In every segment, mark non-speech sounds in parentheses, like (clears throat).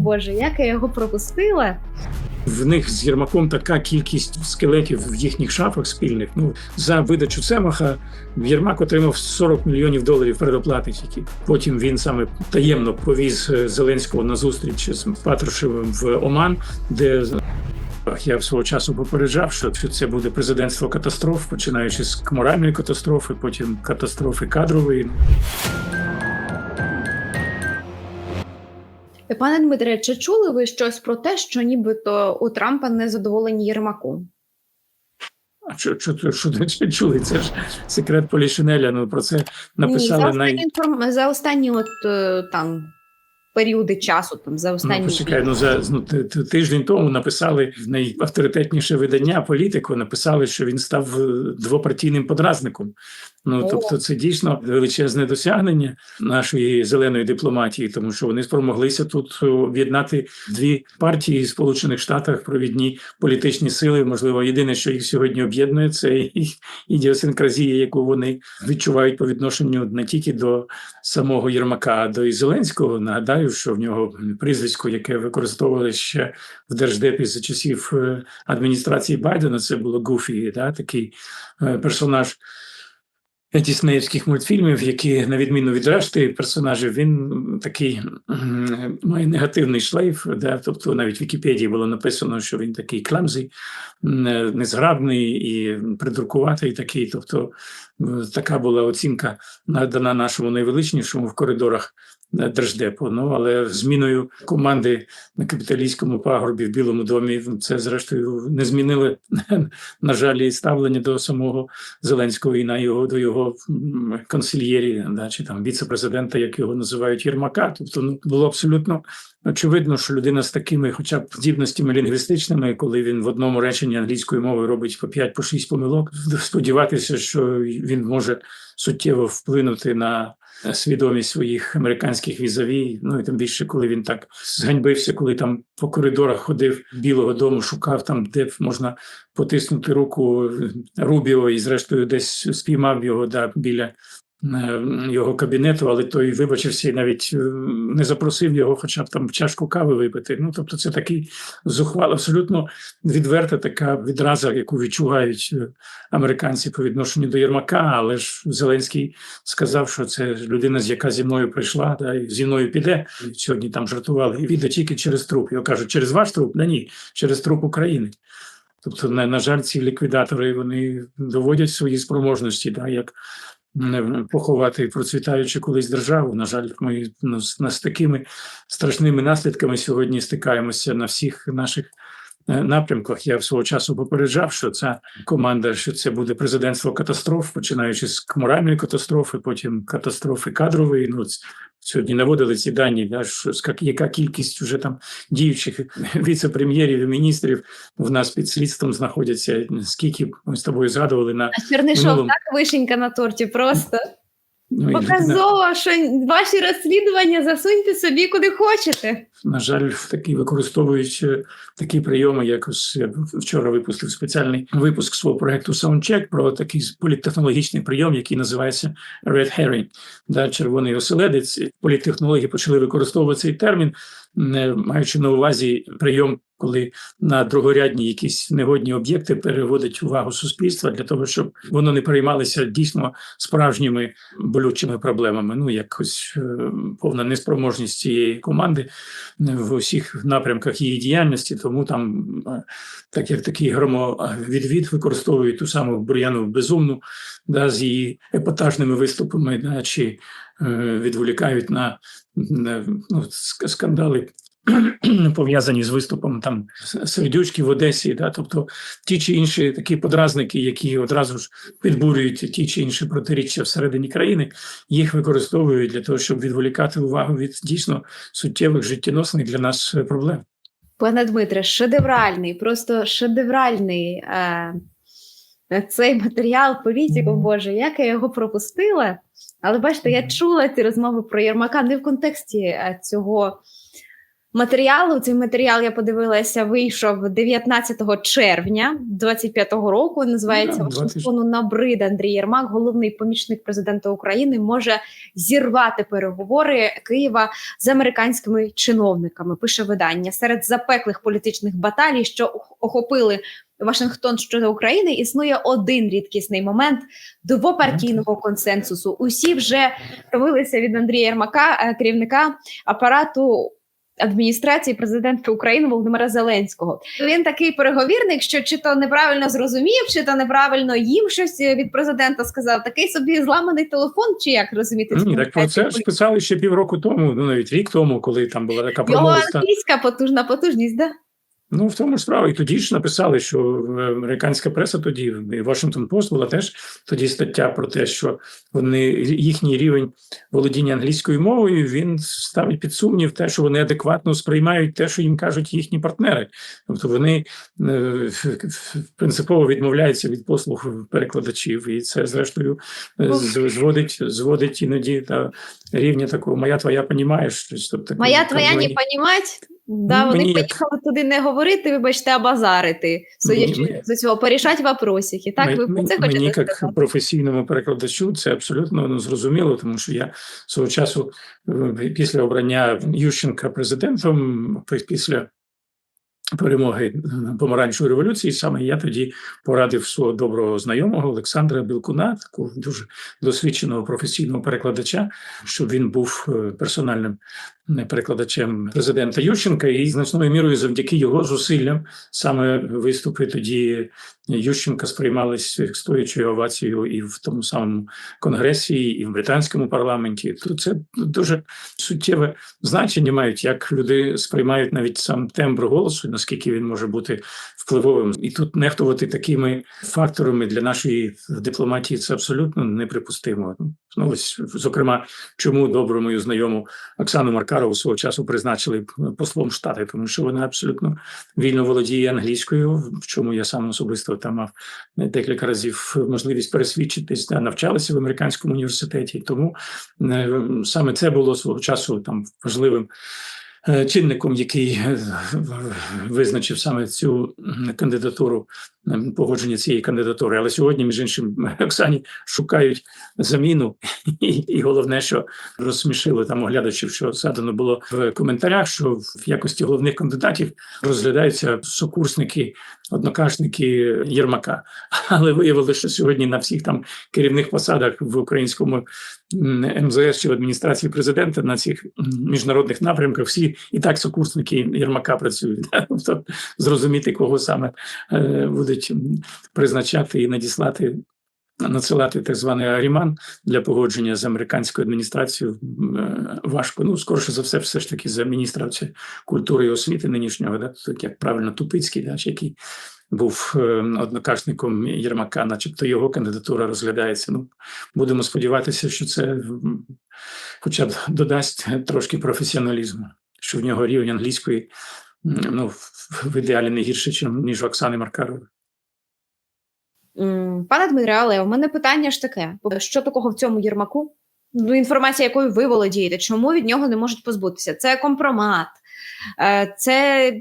Боже, як я його пропустила. В них з Єрмаком така кількість скелетів в їхніх шафах спільних. Ну за видачу Цемаха Єрмак отримав 40 мільйонів доларів передоплати. Тільки потім він саме таємно повіз е, Зеленського на зустріч з Патрушевим в Оман, де я свого часу попереджав, що це буде президентство катастроф, починаючи з моральної катастрофи, потім катастрофи кадрової. Пане Дмитре, чи чули ви щось про те, що нібито у Трампа не задоволені Єрмаком? А що, що, що, що, що чули? Це ж секрет Полішинеля. Ну про це Ні, написали за най... останні, інформ... за останні от е, там періоди часу, там за останні Ну, почекай, ну за ну, ти- ти- тиждень тому написали в найавторитетніше видання політику. Написали, що він став е, двопартійним подразником. Ну О. тобто, це дійсно величезне досягнення нашої зеленої дипломатії, тому що вони спромоглися тут об'єднати дві партії в Сполучених Штатах, провідні політичні сили. Можливо, єдине, що їх сьогодні об'єднує, це їх ідіосинкразія, яку вони відчувають по відношенню не тільки до самого Єрмака, а до і Зеленського. Нагадаю, що в нього прізвисько, яке використовували ще в держдепі за часів е, адміністрації Байдена, це було Гуфі, да, такий е, персонаж. Діснеївських мультфільмів, які, на відміну від решти персонажів, він такий має негативний шлейф. Да? Тобто навіть в Вікіпедії було написано, що він такий клемзий, е, незграбний і придуркуватий такий. Тобто така була оцінка надана нашому найвеличнішому в коридорах Держдепу. Ну але зміною команди на капіталійському пагорбі в Білому домі це зрештою не змінили, (laughs) на жаль, і ставлення до самого Зеленського і на його до його консильєрі, да, чи там віце-президента, як його називають Єрмака. Тобто, ну було абсолютно очевидно, що людина з такими, хоча б здібностями лінгвістичними, коли він в одному реченні англійською мовою робить по 5 по 6 помилок, сподіватися, що він може суттєво вплинути на свідомість своїх американських візаві. Ну і тим більше, коли він так зганьбився, коли там по коридорах ходив Білого Дому, шукав там, де можна потиснути руку Рубіо, і зрештою десь спіймав його да, біля його кабінету, але той вибачився і навіть е, не запросив його, хоча б там чашку кави випити. Ну тобто, це такий зухвал, абсолютно відверта така відраза, яку відчувають е, американці по відношенню до Єрмака. Але ж Зеленський сказав, що це людина, з яка зі мною прийшла, да, і зі мною піде. Сьогодні там жартували і піде тільки через труп. Його кажуть, через ваш труп? Да ні, через труп України. Тобто, на, на жаль, ці ліквідатори вони доводять свої спроможності, да, як поховати процвітаючи колись державу. На жаль, ми ну, з, з такими страшними наслідками сьогодні стикаємося на всіх наших напрямках. Я свого часу попереджав, що ця команда, що це буде президентство катастроф, починаючи з моральної катастрофи, потім катастрофи кадрової. Ну сьогодні наводили ці дані, да, що яка кількість вже там діючих (laughs) віце-прем'єрів і міністрів в нас під слідством знаходяться. Скільки ми з тобою згадували на А Чернишов Минулому. так вишенька на торті просто. Ну, і Показово, що ваші розслідування засуньте собі куди хочете. на жаль, такі використовують е, такі прийоми, як ось я вчора випустив спеціальний випуск свого проекту Soundcheck про такий політтехнологічний прийом, який називається Red Herring, да, червоний оселедець. Політтехнологи почали використовувати цей термін, маючи на увазі прийом, коли на другорядні якісь негодні об'єкти переводить увагу суспільства для того, щоб воно не переймалося дійсно справжніми болючими проблемами. Ну якось е, повна неспроможність цієї команди в усіх напрямках її діяльності, тому там, е, так як такий громовідвід використовують ту саму Бур'яну Безумну да, з її епатажними виступами, да, чи відволікають на, на ну, скандали. (clears throat) Пов'язані з виступом там сердючки в Одесі, да, тобто ті чи інші такі подразники, які одразу ж підбурюють ті чи інші протиріччя всередині країни, їх використовують для того, щоб відволікати увагу від дійсно суттєвих життєносних для нас е, проблем. Пане Дмитре, шедевральний, просто шедевральний е, цей матеріал політику, Боже, як я його пропустила. Але бачите, я чула ці розмови про Єрмака не в контексті е, цього матеріалу. Цей матеріал я подивилася, вийшов 19 червня 25-го року. Називається два Вашингтону набрид Андрій Єрмак, головний помічник президента України, може зірвати переговори Києва з американськими чиновниками. Пише видання серед запеклих політичних баталій, що охопили. Вашингтон щодо України існує один рідкісний момент двопартійного консенсусу. Усі вже втомилися від Андрія Єрмака, е, керівника апарату адміністрації президента України Володимира Зеленського. Він такий переговірник, що чи то неправильно зрозумів, чи то неправильно їм щось від президента сказав. Такий собі зламаний телефон, чи як розуміти Ні, так про це ж писали ще півроку тому, ну навіть рік тому, коли там була така Його англійська потужна потужність, да? Ну, в тому ж справа. І тоді ж написали, що е, американська преса тоді, і Washington Post була теж тоді стаття про те, що вони їхній рівень володіння англійською мовою він ставить під сумнів те, що вони адекватно сприймають те, що їм кажуть їхні партнери. Тобто вони е, принципово відмовляються від послуг перекладачів, і це зрештою е, зводить, зводить іноді до рівня такого моя твоя понімаєш. Тобто, Моя твоя не понімать. Да, Ну, вони мені поїхали туди не говорити, вибачте, а базарити. Судячи Мені- з цього, порішати вопросики. Так, ви про це мені, хочете як професійному перекладачу, це абсолютно ну, зрозуміло, тому що я свого часу е, після обрання Ющенка президентом, після перемоги е, помаранчевої революції, саме я тоді порадив свого доброго знайомого Олександра Білкуна, такого дуже досвідченого професійного перекладача, щоб він був е, персональним перекладачем президента Ющенка, і значною мірою завдяки його зусиллям саме виступи тоді Ющенка сприймались стоячою овацією і в тому самому конгресі, і в британському парламенті. То це дуже суттєве значення мають, як люди сприймають навіть сам тембр голосу, наскільки він може бути впливовим. І тут нехтувати такими факторами для нашої дипломатії це абсолютно неприпустимо. Ну ось зокрема, чому добру мою знайому Оксану Маркарову свого часу призначили послом штати, тому що вона абсолютно вільно володіє англійською, в чому я сам особисто там мав декілька разів можливість пересвідчитись, да, навчалася в американському університеті. Тому е, саме це було свого часу там важливим чинником, який е, визначив саме цю кандидатуру, м, погодження цієї кандидатури. Але сьогодні, між іншим, (laughs) Оксані шукають заміну, (laughs) і, і головне, що розсмішило там оглядачів, що згадано було в коментарях, що в якості головних кандидатів розглядаються сокурсники, однокашники Єрмака. (laughs) Але виявилося, що сьогодні на всіх там керівних посадах в українському МЗС чи в адміністрації президента на цих міжнародних напрямках всі і так сокурсники Єрмака працюють. да. (laughs) Тобто зрозуміти, кого саме е, будуть призначати і надіслати. Надсилати так званий Аріман для погодження з американською адміністрацією е, важко. Ну, скоріше за все, все ж таки за міністра культури і освіти нинішнього, да, так як правильно Тупицький, да, чи який був е, однокашником Єрмака, начебто його кандидатура розглядається. Ну, будемо сподіватися, що це хоча б додасть трошки професіоналізму, що в нього рівень англійської ну, в- в ідеалі не гірше, ніж у Оксани Маркарової. Пане Дмитре, але у мене питання ж таке: що такого в цьому Єрмаку? Ну, інформація, якою ви володієте, чому від нього не можуть позбутися? Це компромат, е, це,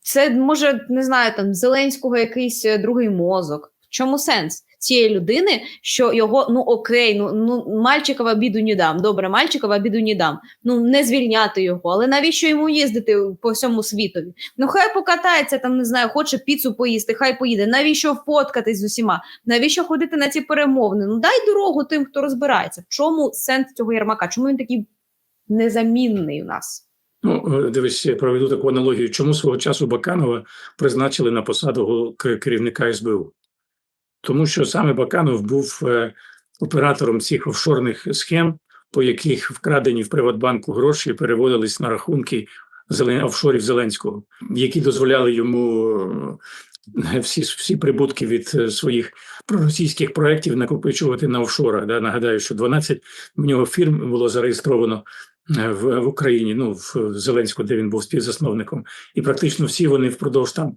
це може, не знаю, там Зеленського якийсь е, другий мозок. В чому сенс цієї людини, що його ну окей, ну ну мальчикова біду не дам. Добре, мальчикова біду не дам. Ну не звільняти його, але навіщо йому їздити по всьому світові? Ну хай покатається там, не знаю, хоче піцу поїсти, хай поїде. Навіщо фоткатись з усіма? Навіщо ходити на ці перемовини? Ну дай дорогу тим, хто розбирається. В чому сенс цього Єрмака? Чому він такий незамінний у нас? Ну, е, дивись, я проведу таку аналогію. Чому свого часу Баканова призначили на посаду керівника СБУ? Тому що саме Баканов був е, оператором цих офшорних схем, по яких вкрадені в Приватбанку гроші переводились на рахунки офшорів Зеленського, які дозволяли йому е, всі, всі прибутки від своїх проросійських проєктів накопичувати на офшорах. Да? Нагадаю, що 12 в нього фірм було зареєстровано в, в Україні, ну в Зеленську, де він був співзасновником, і практично всі вони впродовж там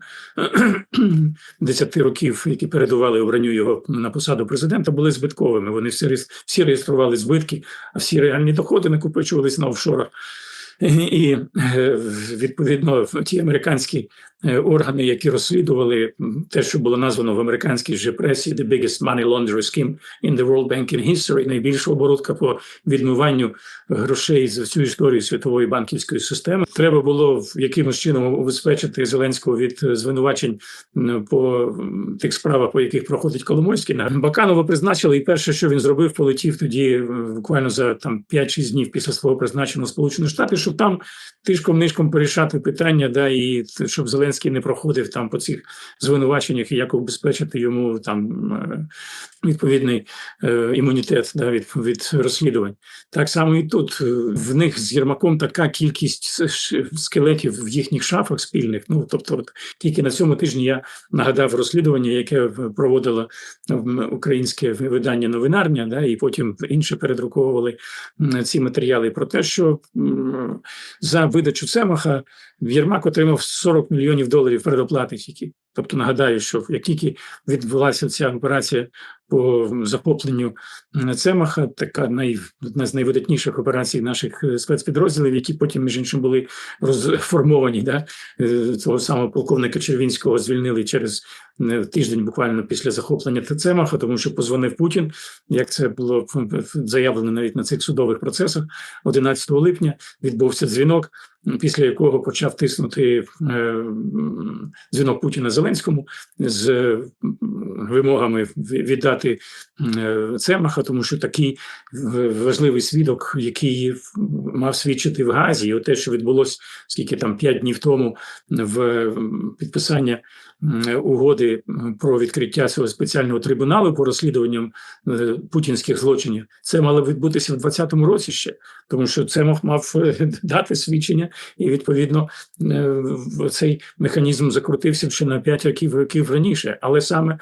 (clears throat) 10 років, які передували обранню його на посаду президента, були збитковими. Вони всі всі реєстрували збитки, а всі реальні доходи накопичувались на офшорах. І е, відповідно ті американські е, органи, які розслідували те, що було названо в американській же пресі «The biggest money laundering scheme in the world banking history», найбільша оборудка по відмиванню грошей за всю історію світової банківської системи. Треба було в якимось чином убезпечити Зеленського від е, звинувачень по тих справах, по яких проходить Коломойський. На Баканова призначили, і перше, що він зробив, полетів тоді е, буквально за там 5-6 днів після свого призначення в Сполучені Штати, щоб там тишком-нишком порішати питання, да, і щоб Зеленський не проходив там по цих звинуваченнях і як убезпечити йому там е, відповідний е, імунітет да, від, від розслідувань. Так само і тут Е, в них з Єрмаком така кількість скелетів в їхніх шафах спільних. Ну тобто, от, тільки на цьому тижні я нагадав розслідування, яке проводило українське видання новинарня, да, і потім інше передруковували ці матеріали про те, що за видачу Цемаха Єрмак отримав 40 мільйонів доларів передоплати тільки. Тобто нагадаю, що як тільки відбулася ця операція по захопленню Цемаха, така най, одна з найвидатніших операцій наших е, спецпідрозділів, які потім, між іншим, були розформовані. Да? Е, Того самого полковника Червінського звільнили через е, тиждень, буквально після захоплення Цемаха, тому що позвонив Путін, як це було заявлено навіть на цих судових процесах 11 липня. Відбувся дзвінок, після якого почав тиснути дзвінок Путіна Зеленському з вимогами віддати е, Цемаха, тому що такий важливий свідок, який мав свідчити в Газі, і те, що відбулося скільки там п'ять днів тому в підписання угоди про відкриття цього спеціального трибуналу по розслідуванням е, путінських злочинів, це мало відбутися в 2020 році ще, тому що Цемах мав е, (laughs) дати свідчення, і відповідно цей механізм закрутився ще на 5 років років раніше. Але саме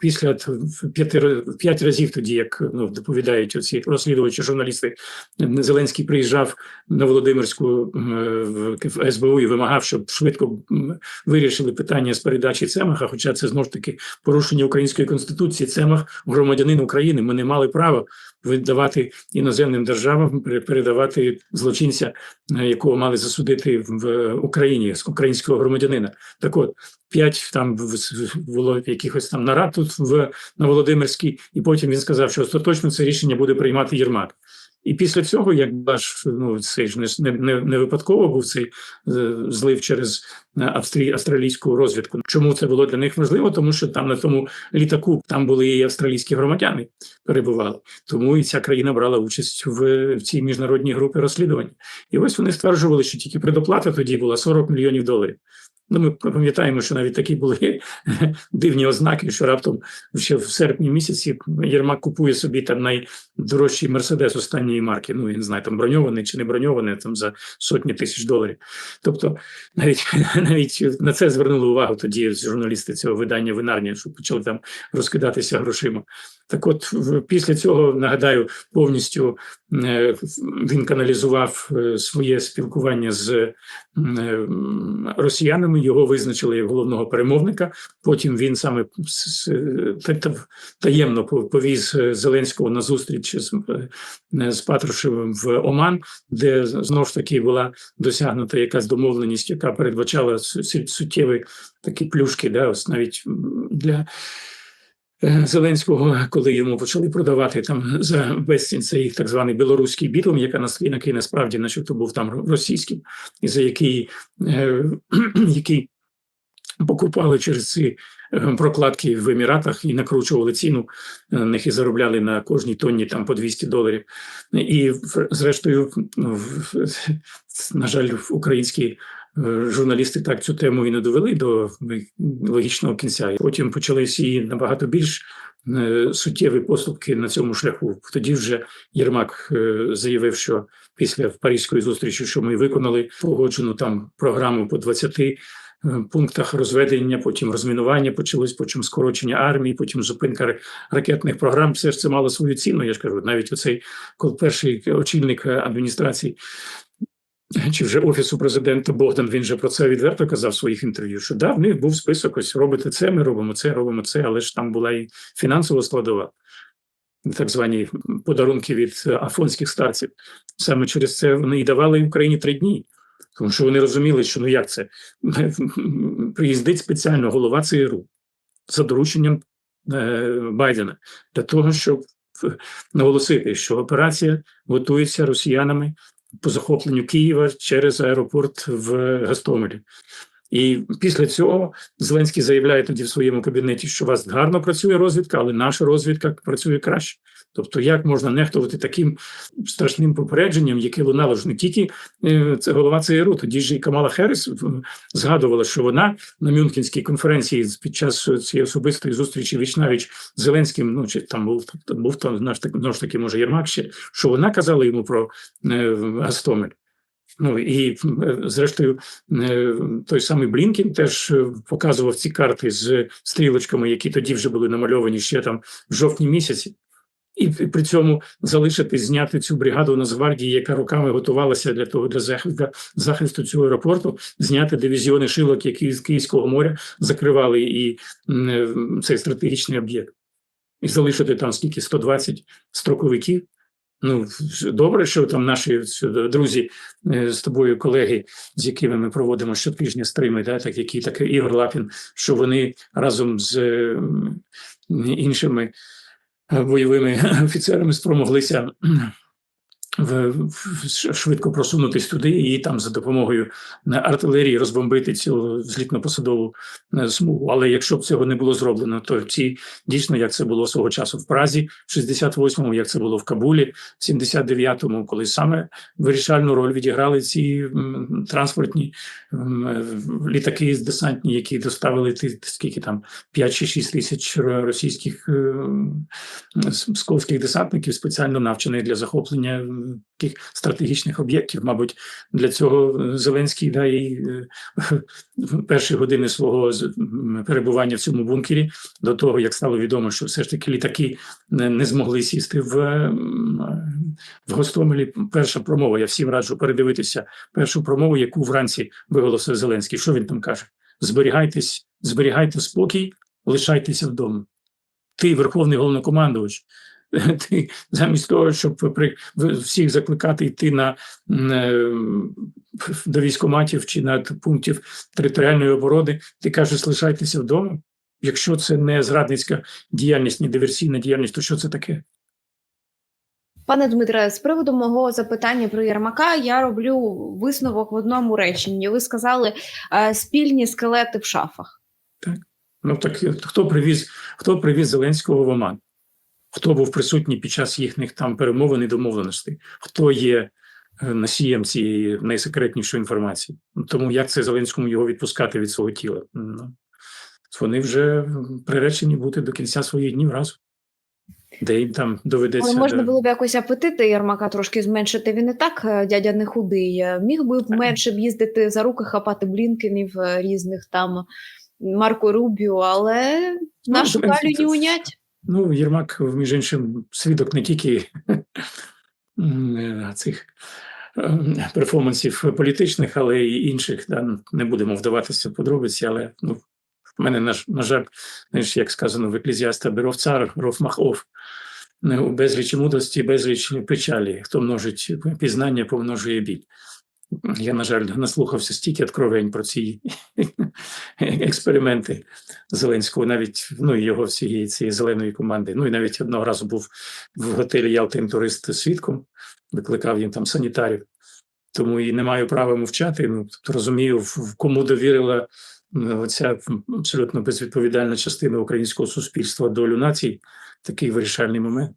після в п'яти п'ять разів тоді, як ну доповідають оці розслідувачі журналісти, Зеленський приїжджав на Володимирську в СБУ і вимагав, щоб швидко вирішили питання з передачі Цемаха. Хоча це знову ж таки порушення української конституції. Цемах громадянин України. Ми не мали права видавати іноземним державам, пере- передавати злочинця, е, якого мали засудити в Україні з українського громадянина. Так от п'ять там було якихось там нарад тут в на Володимирській, і потім він сказав, що остаточно це рішення буде приймати Єрмак. І після цього, як бачиш, ну цей ж не, не, не, випадково був цей е, злив через е, австрій, австралійську розвідку. Чому це було для них важливо? Тому що там на тому літаку там були і австралійські громадяни перебували. Тому і ця країна брала участь в, в цій міжнародній групі розслідувань. І ось вони стверджували, що тільки предоплата тоді була 40 мільйонів доларів. Ну, ми пам'ятаємо, що навіть такі були (laughs) дивні ознаки, що раптом ще в серпні місяці Єрмак купує собі там найдорожчий мерседес останньої марки. Ну, я не знаю, там броньований чи не броньований, там за сотні тисяч доларів. Тобто, навіть (laughs) навіть на це звернули увагу тоді журналісти цього видання винарня, що почали там розкидатися грошима. Так, от після цього нагадаю, повністю е, він каналізував е, своє спілкування з е, росіянами. Його визначили як головного перемовника. Потім він саме таємно пов- повіз Зеленського на зустріч з, з Патрушевим в Оман, де знову ж таки була досягнута якась домовленість, яка передбачала су- су- суттєві такі плюшки, да, ось навіть для. Е, Зеленського, коли йому почали продавати там за безцінь цей так званий білоруський бітлом, яка нас який насправді, начебто, був там російським, і за який, е, (clears throat) який покупали через ці е, прокладки в Еміратах і накручували ціну на них і заробляли на кожній тонні там по 200 доларів. І зрештою, в- в- на жаль, українські е, журналісти так цю тему і не довели до логічного кінця. Потім почалися і набагато більш е, суттєві поступки на цьому шляху. Тоді вже Єрмак е, заявив, що після Паризької зустрічі, що ми виконали погоджену там програму по 20 е, пунктах розведення, потім розмінування почалось, потім скорочення армії, потім зупинка ракетних програм. Все ж це мало свою ціну. Я ж кажу, навіть оцей коли перший очільник адміністрації. Чи вже офісу президента Богдан він же про це відверто казав в своїх інтерв'ю, що да, в них був список, ось робите це, ми робимо це, робимо це, але ж там була і фінансова складова. так звані подарунки від афонських старців. Саме через це вони і давали Україні три дні. Тому що вони розуміли, що ну як це (laughs) приїздить спеціально голова ЦРУ за дорученням е, Байдена для того, щоб е, наголосити, що операція готується росіянами по захопленню Києва через аеропорт в Гастомелі. І після цього Зеленський заявляє тоді в своєму кабінеті, що у вас гарно працює розвідка, але наша розвідка працює краще. Тобто, як можна нехтувати таким страшним попередженням, яке лунало ж не тільки е, це голова ЦРУ, тоді ж і Камала Херес згадувала, що вона на Мюнхенській конференції під час цієї особистої зустрічі вічнавіч з Зеленським, ну чи там був там був там наш так ж таки, може Єрмак ще, що вона казала йому про е, Гастомель. Ну і е, зрештою, е, той самий Блінкін теж е, показував ці карти з стрілочками, які тоді вже були намальовані ще там в жовтні місяці. І при цьому залишити зняти цю бригаду Нацгвардії, яка роками готувалася для того для захисту, для захисту цього аеропорту, зняти дивізіони шилок, які з Київського моря закривали і е, цей стратегічний об'єкт, і залишити там скільки 120 строковиків. Ну добре, що там наші друзі е, з тобою, колеги, з якими ми проводимо щотижня стрими, да, так які так Ігор Лапін, що вони разом з іншими бойовими (laughs) офіцерами спромоглися швидко просунутись туди і там за допомогою е, артилерії розбомбити цю злітно-посадову е, смугу. Але якщо б цього не було зроблено, то ці дійсно як це було свого часу в Празі, в 68-му, як це було в Кабулі, в 79-му, коли саме вирішальну роль відіграли ці транспортні е, літаки з десантні, які доставили ти скільки там 5 чи 6 тисяч російських е, м, с- десантників, спеціально навчених для захоплення таких стратегічних об'єктів. Мабуть, для цього е, Зеленський да і е, перші години свого перебування в цьому бункері, до того як стало відомо, що все ж таки літаки не, змогли сісти в, в Гостомелі. Перша промова. Я всім раджу передивитися першу промову, яку вранці виголосив Зеленський. Що він там каже? Зберігайтесь, зберігайте спокій, лишайтеся вдома. Ти, верховний головнокомандувач, (laughs) ти замість того, щоб при всіх закликати йти на е, до військоматів чи на пунктів територіальної оборони, ти кажеш, лишайтеся вдома. Якщо це не зрадницька діяльність, не диверсійна діяльність, то що це таке? Пане Дмитре, з приводу мого запитання про Єрмака, я роблю висновок в одному реченні. Ви сказали е, спільні скелети в шафах. Так, Ну так хто привіз, хто привіз Зеленського в Оман? Хто був присутній під час їхніх там перемовин і домовленостей? Хто є е, носієм цієї найсекретнішої інформації? Ну, Тому як це Зеленському його відпускати від свого тіла? Ну, вони вже приречені бути до кінця своїх днів разом. Де їм там доведеться. Але можна було б якось апетити Єрмака трошки зменшити. Він і так е, дядя не худий. Е, Міг би менше б їздити за руки, хапати блінкенів різних там Марко Рубіо, але нашу Ну, калю не унять. Ну, Єрмак, між іншим, свідок не тільки (laughs) е, цих ем, перформансів політичних, але й інших. Да. Не будемо вдаватися в подробиці, але ну, в мене, на, жаль, знаєш, як сказано в еклезіаста, беров цар, ров махов. Не, У безлічі мудрості, безліч печалі. Хто множить пізнання, помножує біль. Я, на жаль, наслухався стільки откровень про ці (laughs) експерименти Зеленського, навіть ну його всієї цієї зеленої команди. Ну і навіть одного разу був в готелі Ялтин турист свідком, викликав їм там санітарів. Тому і не маю права мовчати. Ну тобто розумію, кому довірила м, оця абсолютно безвідповідальна частина українського суспільства долю націй. Такий вирішальний момент.